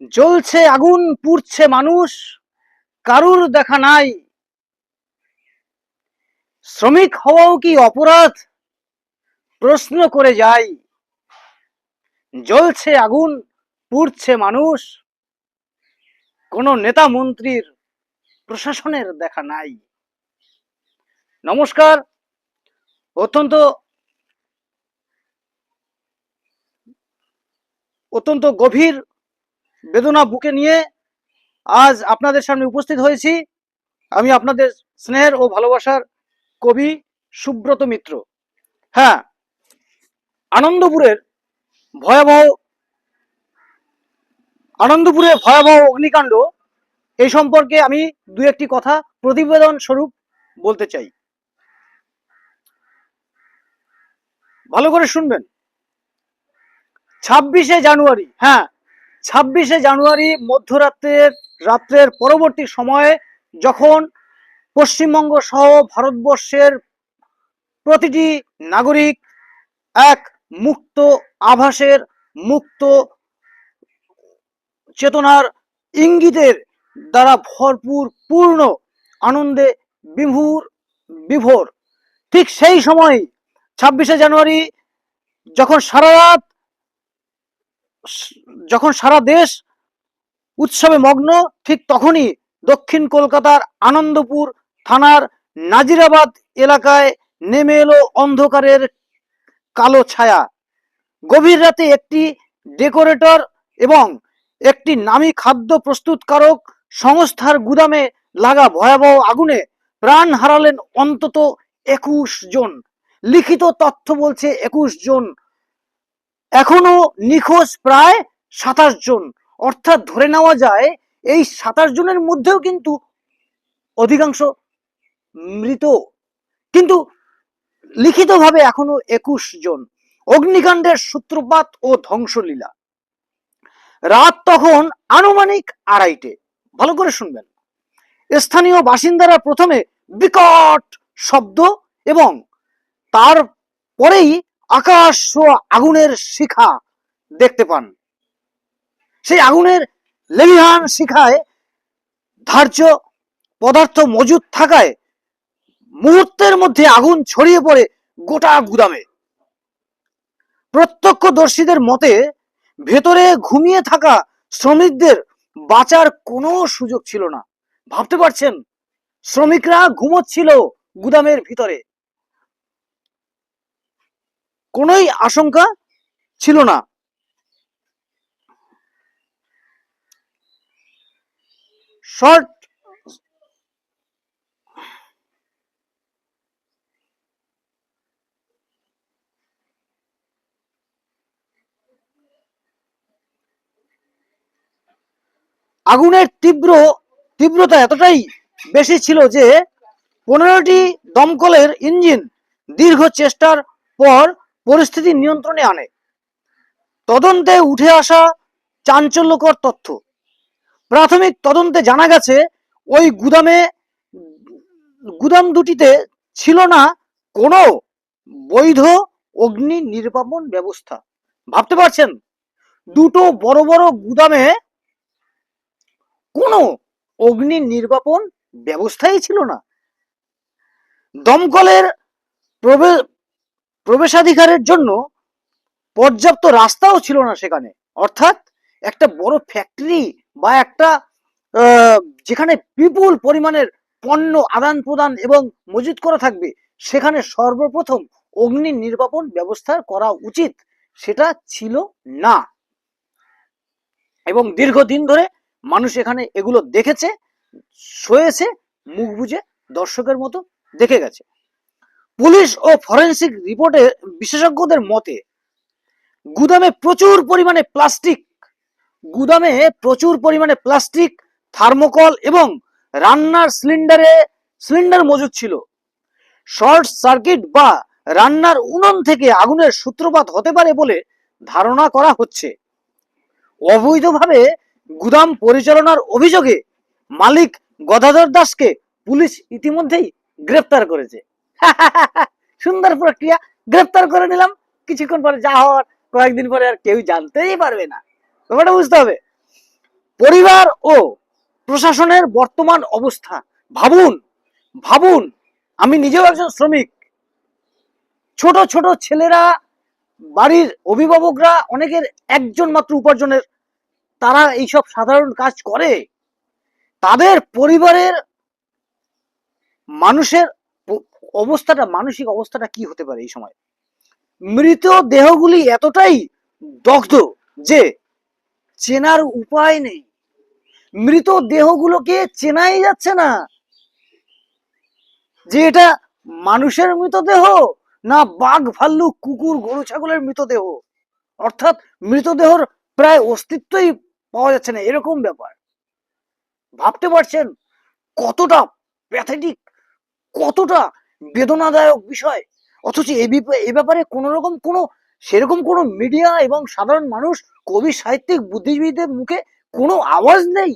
জ্বলছে, আগুন পুড়ছে মানুষ, কারুর দেখা নাই। শ্রমিক হওয়াও কি অপরাধ? প্রশ্ন করে যাই। জ্বলছে, আগুন পুড়ছে মানুষ, কোনো নেতা মন্ত্রীর প্রশাসনের দেখা নাই। নমস্কার, অত্যন্ত অত্যন্ত গভীর বেদনা বুকে নিয়ে আজ আপনাদের সামনে উপস্থিত হয়েছি। আমি আপনাদের স্নেহের ও ভালোবাসার কবি সুব্রত মিত্র। হ্যাঁ আনন্দপুরের ভয়াবহ আনন্দপুরের ভয়াবহ অগ্নিকাণ্ড এই সম্পর্কে আমি দু একটি কথা প্রতিবেদন স্বরূপ বলতে চাই। ভালো করে শুনবেন। ছাব্বিশে জানুয়ারি হ্যাঁ ছাব্বিশে জানুয়ারি মধ্যরাত্রের, রাত্রের পরবর্তী সময়ে যখন পশ্চিমবঙ্গ সহ ভারতবর্ষের প্রতিটি নাগরিক এক মুক্ত আভাসের, মুক্ত চেতনার ইঙ্গিতের দ্বারা ভরপুর পূর্ণ আনন্দে বিভুর, বিভোর। ঠিক সেই সময় ছাব্বিশে জানুয়ারি যখন সারা রাত যখন সারা দেশ উৎসবে মগ্ন, ঠিক তখনই দক্ষিণ কলকাতার আনন্দপুর থানার নাজিরাবাদ এলাকায় নেমে এলো অন্ধকারের কালো ছায়া। গভীর রাতে একটি ডেকোরেটর এবং একটি নামী খাদ্য প্রস্তুতকারক সংস্থার গুদামে লাগা ভয়াবহ আগুনে প্রাণ হারালেন অন্তত একুশ জন। লিখিত তথ্য বলছে একুশ জন। এখনও নিখোঁজ প্রায় সাতাশ জন। অর্থাৎ ধরে নেওয়া যায়, এই সাতাশ জনের মধ্যেও কিন্তু অধিকাংশ মৃত। কিন্তু লিখিতভাবে এখনও একুশ জন। অগ্নিকাণ্ডের সূত্রপাত ও ধ্বংসলীলা। রাত তখন আনুমানিক আড়াইটে। ভালো করে শুনবেন। স্থানীয় বাসিন্দারা প্রথমে বিকট শব্দ এবং তার পরেই আকাশ ও আগুনের শিখা দেখতে পান। সেই আগুনের লেলিহান শিখায় ধার্য পদার্থ মজুদ থাকায় মুহূর্তের মধ্যে আগুন ছড়িয়ে পড়ে গোটা গুদামে। প্রত্যক্ষদর্শীদের মতে, ভেতরে ঘুমিয়ে থাকা শ্রমিকদের বাঁচার কোনো সুযোগ ছিল না। ভাবতে পারছেন, শ্রমিকরা ঘুমোচ্ছিল গুদামের ভিতরে। কোনোই আশঙ্কা ছিল না। শর্ট। আগুনের তীব্র, তীব্রতা এতটাই বেশি ছিল যে পনেরোটি দমকলের ইঞ্জিন দীর্ঘ চেষ্টার পর পরিস্থিতি নিয়ন্ত্রণে আনে। তদন্তে উঠে আসা চাঞ্চল্যকর তথ্য। প্রাথমিক তদন্তে জানা গেছে ওই গুদামে গুদাম দুটিতে ছিল না কোনো বৈধ অগ্নি নির্বাপন ব্যবস্থা। ভাবতে পারছেন? দুটো বড় বড় গুদামে কোনো অগ্নি নির্বাপন ব্যবস্থাই ছিল না। দমকলের প্রবে- প্রবেশাধিকারের জন্য পর্যাপ্ত রাস্তাও ছিল না সেখানে। অর্থাৎ একটা বড় ফ্যাক্টরি বা একটা যেখানে বিপুল পরিমাণের পণ্য আদান প্রদান এবং মজুত করা থাকবে, সেখানে সর্বপ্রথম অগ্নি নির্বাপন ব্যবস্থা করা উচিত, সেটা ছিল না। এবং দীর্ঘদিন ধরে মানুষ এখানে এগুলো দেখেছে শোয়েছে মুখ বুঝে দর্শকের মতো দেখে গেছে। পুলিশ ও ফরেন্সিক রিপোর্টে বিশেষজ্ঞদের মতে, গুদামে প্রচুর পরিমাণে প্লাস্টিক গুদামে প্রচুর পরিমাণে প্লাস্টিক, থার্মোকল এবং রান্নার সিলিন্ডারে, সিলিন্ডার মজুদ ছিল। শর্ট সার্কিট বা রান্নার উনুন থেকে আগুনের সূত্রপাত হতে পারে বলে ধারণা করা হচ্ছে। অবৈধভাবে গুদাম পরিচালনার অভিযোগে মালিক গদাধর দাসকে পুলিশ ইতিমধ্যেই গ্রেপ্তার করেছে। সুন্দর প্রক্রিয়া, গ্রেপ্তার করে নিলাম। কিছুক্ষণ পরে যা হওয়ার, কয়েকদিন পরে আর কেউ জানতেই পারবে না। ব্যাপারটা বুঝতে হবে। পরিবার ও প্রশাসনের বর্তমান অবস্থা। ভাবুন ভাবুন, আমি নিজেও একজন শ্রমিক। ছোট ছোট ছেলেরা, বাড়ির অভিভাবকরা, অনেকের একজন মাত্র উপার্জনের, তারা এইসব সাধারণ কাজ করে। তাদের পরিবারের মানুষের অবস্থাটা, মানসিক অবস্থাটা কি হতে পারে এই সময়? মৃত দেহগুলি এতটাই দগ্ধ যে চেনার উপায় নেই। মৃত দেহগুলোকে চেনাই যাচ্ছে না। যে এটা মানুষের মৃতদেহ না বাঘ ভাল্লুক কুকুর, গরু, ছাগলের মৃতদেহ অর্থাৎ মৃতদেহর প্রায় অস্তিত্বই পাওয়া যাচ্ছে না, এরকম ব্যাপার। ভাবতে পারছেন কতটা প্যাথেটিক কতটা বেদনাদায়ক বিষয়? অথচ এ ব্যাপারে কোন রকম কোনো সেরকম কোনো মিডিয়া এবং সাধারণ মানুষ কবি, সাহিত্যিক, বুদ্ধিজীবীদের মুখে কোনো আওয়াজ নেই।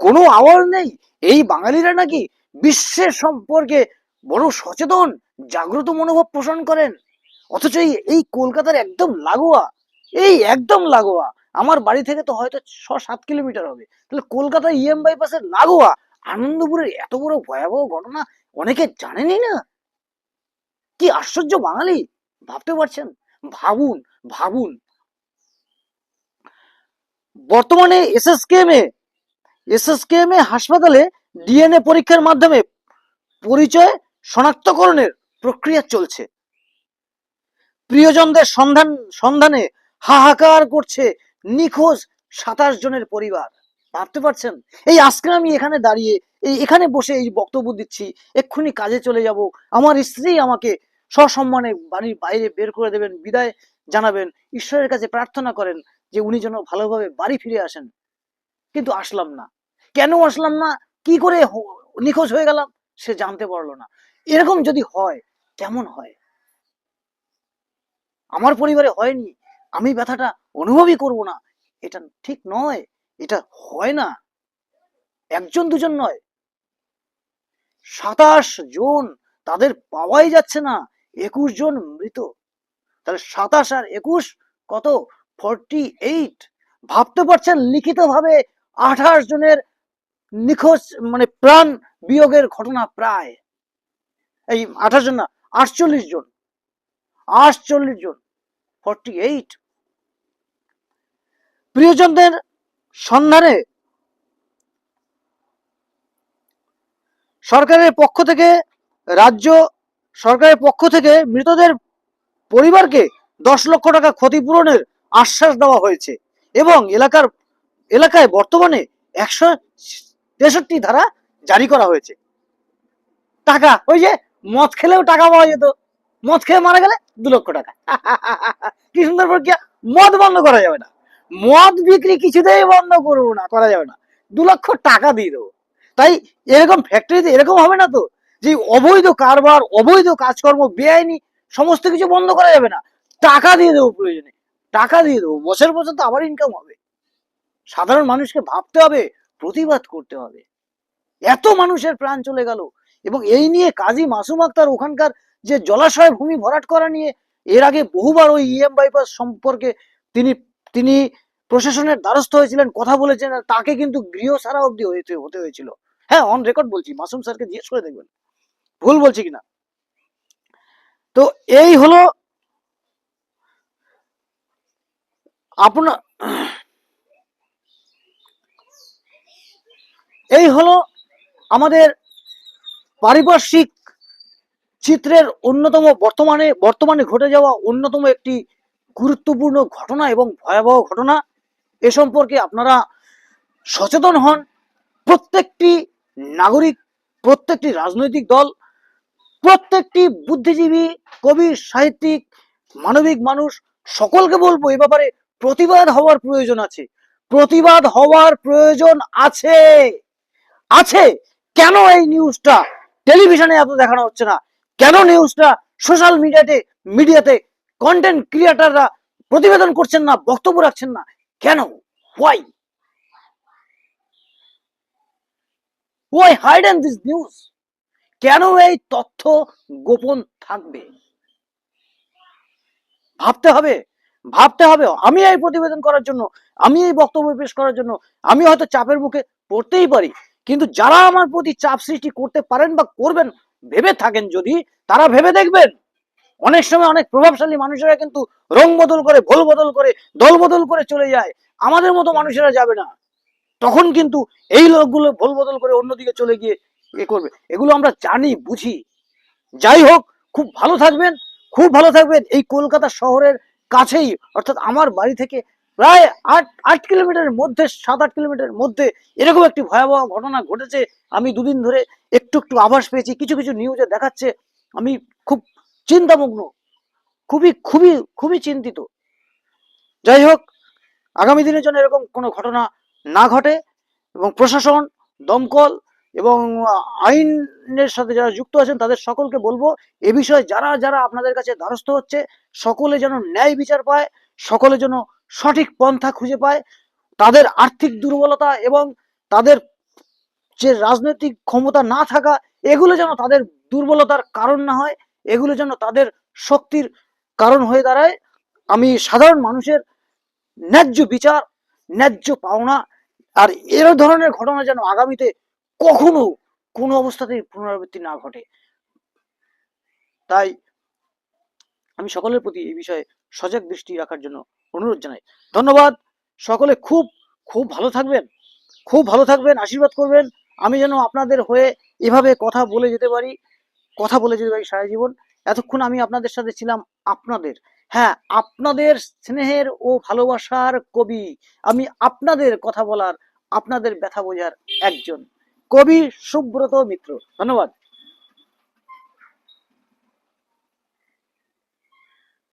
কোনো আওয়াজ নেই। এই বাঙালিরা নাকি বিশ্বের সম্পর্কে বড় সচেতন, জাগ্রত মনোভাব পোষণ করেন। অথচ এই কলকাতার একদম লাগোয়া, এই একদম লাগোয়া। আমার বাড়ি থেকে তো হয়তো ছ সাত কিলোমিটার হবে। তাহলে কলকাতা ইএম বাইপাসের লাগোয়া, আনন্দপুরের এত বড় ভয়াবহ ঘটনা অনেকে জানেনই না। কি আশ্চর্য বাঙালি! ভাবতে পারছেন? ভাবুন ভাবুন। বর্তমানে এসএসকেএম এ এসএসকেএম এ হাসপাতালে ডিএনএ পরীক্ষার মাধ্যমে পরিচয় শনাক্তকরণের প্রক্রিয়া চলছে। প্রিয়জনদের সন্ধান, সন্ধানে হাহাকার করছে নিখোঁজ সাতাশ জনের পরিবার। ভাবতে পারছেন? এই আজকে আমি এখানে দাঁড়িয়ে, এই এখানে বসে এই বক্তব্য দিচ্ছি, এক্ষুনি কাজে চলে যাব। আমার স্ত্রী আমাকে সসম্মানে বাড়ির বাইরে বের করে দেবেন, বিদায় জানাবেন, ঈশ্বরের কাছে প্রার্থনা করেন যে উনি যেন ভালোভাবে বাড়ি ফিরে আসেন। কিন্তু আসলাম না। কেন আসলাম না? কি করে নিখোঁজ হয়ে গেলাম? সে জানতে পারল না। এরকম যদি হয়, কেমন হয়? আমার পরিবারে হয়নি। আমি ব্যথাটা অনুভবই করব না। এটা ঠিক নয়। এটা হয় না। একজন দুজন নয়। সাতাশ জন তাদের পাওয়াই যাচ্ছে না। একুশ জন মৃত। তাহলে সাতাশ আর একুশ কত? ফর্টি এইট ভাবতে পারছেন লিখিতভাবে আঠাশ জনের নিখোঁজ মানে প্রাণ বিয়োগের ঘটনা প্রায়? এই আঠাশ জন না, আটচল্লিশ জন। আটচল্লিশ জন। ফর্টি এইট প্রিয়জনদের সন্ধানে সরকারের পক্ষ থেকে রাজ্য সরকারের পক্ষ থেকে মৃতদের পরিবারকে দশ লক্ষ টাকা ক্ষতিপূরণের আশ্বাস দেওয়া হয়েছে এবং এলাকার, এলাকায় বর্তমানে একশো তেষট্টি ধারা জারি করা হয়েছে। টাকা, ওই যে মদ খেলেও টাকা পাওয়া যেত। মদ খেয়ে মারা গেলে দু লক্ষ টাকা। কি সুন্দর প্রক্রিয়া। মদ বন্ধ করা যাবে না। মদ বিক্রি কিছুতেই বন্ধ করব না, করা যাবে না। দু লক্ষ টাকা দিয়ে দেবো। তাই এরকম ফ্যাক্টরিতে এরকম হবে না তো? যে অবৈধ কারবার, অবৈধ কাজকর্ম, বেআইনি, সমস্ত কিছু বন্ধ করা যাবে না। টাকা দিয়ে দেবো প্রয়োজনে। টাকা দিয়ে দেবো। বছর বছর তো আবার ইনকাম হবে। সাধারণ মানুষকে ভাবতে হবে, প্রতিবাদ করতে হবে। এত মানুষের প্রাণ চলে গেল। এবং এই নিয়ে কাজী মাসুম আক্তার ওখানকার যে জলাশয় ভূমি ভরাট করা নিয়ে, এর আগে বহুবার ওই ইএম বাইপাস সম্পর্কে তিনি তিনি প্রশাসনের দ্বারস্থ হয়েছিলেন, কথা বলেছেন তাকে কিন্তু গৃহ সারা অব্দি হতে হয়েছিল। হ্যাঁ অন রেকর্ড বলছি। মাসুম স্যারকে জিজ্ঞেস করে দেখবেন। ভুল বলছি কিনা? তো এই হলো আপনার এই হলো আমাদের পারিপার্শ্বিক চিত্রের অন্যতম বর্তমানে বর্তমানে ঘটে যাওয়া অন্যতম একটি গুরুত্বপূর্ণ ঘটনা এবং ভয়াবহ ঘটনা এ সম্পর্কে আপনারা সচেতন হন। প্রত্যেকটি নাগরিক, প্রত্যেকটি রাজনৈতিক দল প্রত্যেকটি বুদ্ধিজীবী, কবি, সাহিত্যিক, মানবিক মানুষ সকলকে বলব এ ব্যাপারে প্রতিবাদ হওয়ার প্রয়োজন আছে। প্রতিবাদ হওয়ার প্রয়োজন আছে। আছে। কেন এই নিউজটা টেলিভিশনে এত দেখানো হচ্ছে না? কেন নিউজটা সোশ্যাল মিডিয়াতে মিডিয়াতে কন্টেন্ট ক্রিয়েটাররা প্রতিবেদন করছেন না, বক্তব্য রাখছেন না? কেন? Why why hide and this news কেন এই তথ্য গোপন থাকবে? ভাবতে হবে ভাবতে হবে। আমি এই প্রতিবেদন করার জন্য, আমি এই বক্তব্য পেশ করার জন্য, আমি হয়তো চাপের মুখে পড়তেই পারি। কিন্তু যারা আমার প্রতি চাপ সৃষ্টি করতে পারেন বা করবেন, ভেবে থাকেন যদি, তারা ভেবে দেখবেন। অনেক সময় অনেক প্রভাবশালী মানুষেরা কিন্তু রং বদল করে ভোল বদল করে, দল বদল করে চলে যায়। আমাদের মতো মানুষেরা যাবে না। তখন কিন্তু এই লোকগুলো ভোল বদল করে অন্যদিকে চলে গিয়ে এ করবে। এগুলো আমরা জানি, বুঝি। যাই হোক, খুব ভালো থাকবেন, খুব ভালো থাকবেন এই কলকাতা শহরের কাছেই। অর্থাৎ আমার বাড়ি থেকে প্রায় আট আট কিলোমিটারের মধ্যে, সাত, আট কিলোমিটারের মধ্যে এরকম একটি ভয়াবহ ঘটনা ঘটেছে। আমি দুদিন ধরে একটু একটু আভাস পেয়েছি। কিছু কিছু নিউজে দেখাচ্ছে। আমি খুব চিন্তামগ্ন, খুবই খুবই খুবই চিন্তিত। যাই হোক, আগামী দিনের জন্য এরকম কোনো ঘটনা না ঘটে এবং প্রশাসন, দমকল এবং আইনের সাথে যারা যুক্ত আছেন, তাদের সকলকে বলব, এ বিষয়ে যারা যারা আপনাদের কাছে দ্বারস্থ হচ্ছে, সকলে যেন ন্যায় বিচার পায়, সকলে যেন সঠিক পন্থা খুঁজে পায়, তাদের আর্থিক দুর্বলতা এবং তাদের যে রাজনৈতিক ক্ষমতা না থাকা, এগুলো যেন তাদের দুর্বলতার কারণ না হয়, এগুলো যেন তাদের শক্তির কারণ হয়ে দাঁড়ায়। আমি সাধারণ মানুষের ন্যায্য বিচার, ন্যায্য পাওনা, আর এর ধরনের ঘটনা যেন আগামীতে কখনো কোনো অবস্থাতেই পুনরাবৃত্তি না ঘটে। তাই আমি সকলের প্রতি এই বিষয়ে সজাগ দৃষ্টি রাখার জন্য অনুরোধ জানাই। ধন্যবাদ। সকলে খুব খুব ভালো থাকবেন। খুব ভালো থাকবেন, আশীর্বাদ করবেন। আমি যেন আপনাদের হয়ে এভাবে কথা বলে যেতে পারি, কথা বলে যেতে পারি সারা জীবন। এতক্ষণ আমি আপনাদের সাথে ছিলাম আপনাদের। হ্যাঁ আপনাদের স্নেহের ও ভালোবাসার কবি। আমি আপনাদের কথা বলার, আপনাদের ব্যথা বোঝার একজন। কবি সুব্রত মিত্র। ধন্যবাদ।